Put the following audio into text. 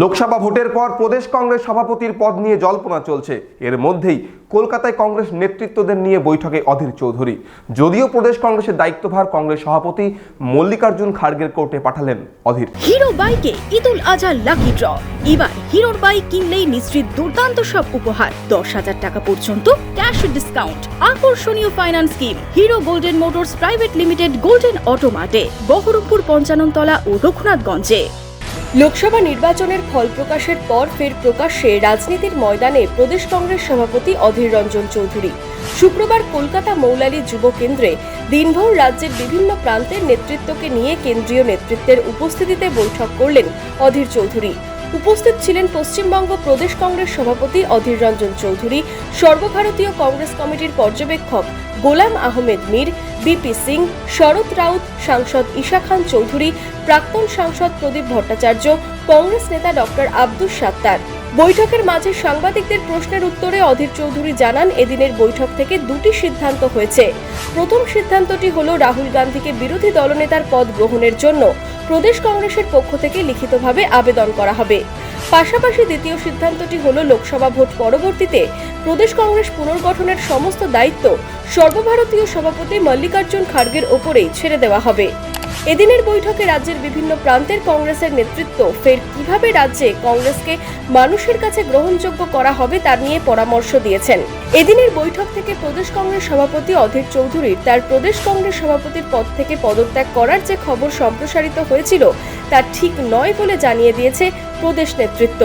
লোকসভা ভোটের পর প্রদেশ কংগ্রেস সভাপতির পদ নিয়ে জল্পনা চলছে। এর মধ্যেই কলকাতায় কংগ্রেস নেতৃত্বদের নিয়ে বৈঠকে অধীর চৌধুরী। যদিও প্রদেশ কংগ্রেসের দায়িত্বভার কংগ্রেস সভাপতি মল্লিকার্জুন খাড়গের কোর্টে পাঠালেন অধীর। হিরো বাইকে ঈদুল আজহার লাকি ড্র। এবার হিরোর বাইক কিনলেই নিশ্চিত দুর্দান্ত সব উপহার। দশ হাজার টাকা পর্যন্ত ক্যাশ ডিসকাউন্ট। আকর্ষণীয় finance scheme. Hero Golden Motors Private Limited Golden অটোমার্টে। Baharampur Panchanantala ও রঘুনাথগঞ্জে। লোকসভা নির্বাচনের ফল প্রকাশের পর ফের প্রকাশ্যে রাজনীতির ময়দানে প্রদেশ কংগ্রেস সভাপতি অধীর রঞ্জন চৌধুরী। শুক্রবার কলকাতা মৌলালী যুব কেন্দ্রে দিনভর রাজ্যের বিভিন্ন প্রান্তের নেতৃত্বকে নিয়ে কেন্দ্রীয় নেতৃত্বের উপস্থিতিতে বৈঠক করলেন অধীর চৌধুরী। উপস্থিত ছিলেন পশ্চিমবঙ্গ প্রদেশ কংগ্রেস সভাপতি অধীর রঞ্জন চৌধুরী, সর্বভারতীয় কংগ্রেস কমিটির পর্যবেক্ষক গোলাম আহমেদ মীর, বিপি সিং, শরৎ রাউত, সাংসদ ঈশা খান চৌধুরী, প্রাক্তন সাংসদ প্রদীপ ভট্টাচার্য, কংগ্রেস নেতা ডক্টর আব্দুস সাত্তার। বৈঠকের মাঝে সাংবাদিকদের প্রশ্নের উত্তরে অধীর চৌধুরী জানান, এদিনের বৈঠক থেকে দুটি সিদ্ধান্ত হয়েছে। প্রথম সিদ্ধান্তটি হল রাহুল গান্ধীকে বিরোধী দলনেতার পদ গ্রহণের জন্য। প্রদেশ কংগ্রেসের পক্ষ থেকে লিখিতভাবে আবেদন করা হবে। পাশাপাশি দ্বিতীয় সিদ্ধান্তটি হল লোকসভা ভোট পরবর্তীতে প্রদেশ কংগ্রেস পুনর্গঠনের সমস্ত দায়িত্ব সর্বভারতীয় সভাপতি মল্লিকার্জুন খার্গের ওপরেই ছেড়ে দেওয়া হবে। এদিনের বৈঠকে রাজ্যের বিভিন্ন প্রান্তের কংগ্রেসের নেতৃত্ব ফের কীভাবে রাজ্যে কংগ্রেসকে মানুষের কাছে গ্রহণযোগ্য করা হবে তার নিয়ে পরামর্শ দিয়েছেন। এদিনের বৈঠক থেকে প্রদেশ কংগ্রেস সভাপতি অধীর চৌধুরীর তার প্রদেশ কংগ্রেস সভাপতির পদ থেকে পদত্যাগ করার যে খবর সম্প্রসারিত হয়েছিল তা ঠিক নয় বলে জানিয়ে দিয়েছে প্রদেশ নেতৃত্ব।